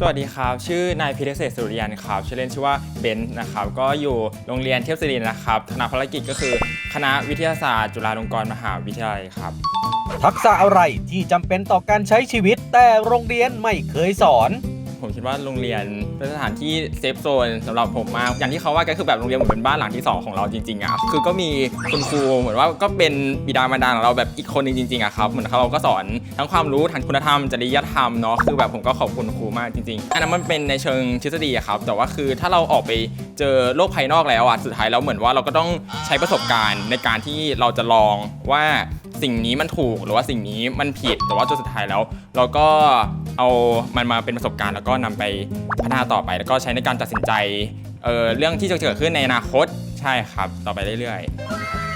สวัสดีครับ ชื่อนายพิเรศเศษสุริยันครับ ชื่อเล่นชื่อว่าเบนซ์นะครับ ก็อยู่โรงเรียนเทพศิรินนะครับคณะภารกิจก็คือ คณะวิทยาศาสตร์ จุฬาลงกรณ์มหาวิทยาลัยครับ ทักษะอะไรที่จำเป็นต่อการใช้ชีวิตแต่โรงเรียนไม่เคยสอน ผมคิดว่าโรงเรียนเป็นสถานที่เซฟโซนสำหรับผมมากอย่างที่เขาว่าก็คือแบบโรงเรียนเหมือนเป็นบ้านหลังที่สองของเราจริงๆอะคือก็มีคุณครูเหมือนว่าก็เป็นบิดามารดาของเราแบบอีกคนหนึงจริงๆอะครับเหมือนเขาก็สอนทั้งความรู้ทั้งคุณธรรมจริยธรรมเนาะคือแบบผมก็ขอบคุณครูมากจริงๆอันนั้นมันเป็นในเชิงทฤษฎีอะครับ แต่ว่าคือถ้าเราออกไปเจอโลกภายนอกแล้วอะสุดท้ายแล้วเหมือนว่าเราก็ต้องใช้ประสบการณ์ในการที่เราจะลองว่าสิ่งนี้มันถูกหรือว่าสิ่งนี้มันผิดแต่ว่าจนสุดท้ายแล้ว เราก็ เอามันมาเป็นประสบการณ์แล้วก็นำไปพัฒนาต่อไป แล้วก็ใช้ในการตัดสินใจเเรื่องที่จะเกิดขึ้นในอนาคตใช่ครับ ต่อไปเรื่อยๆ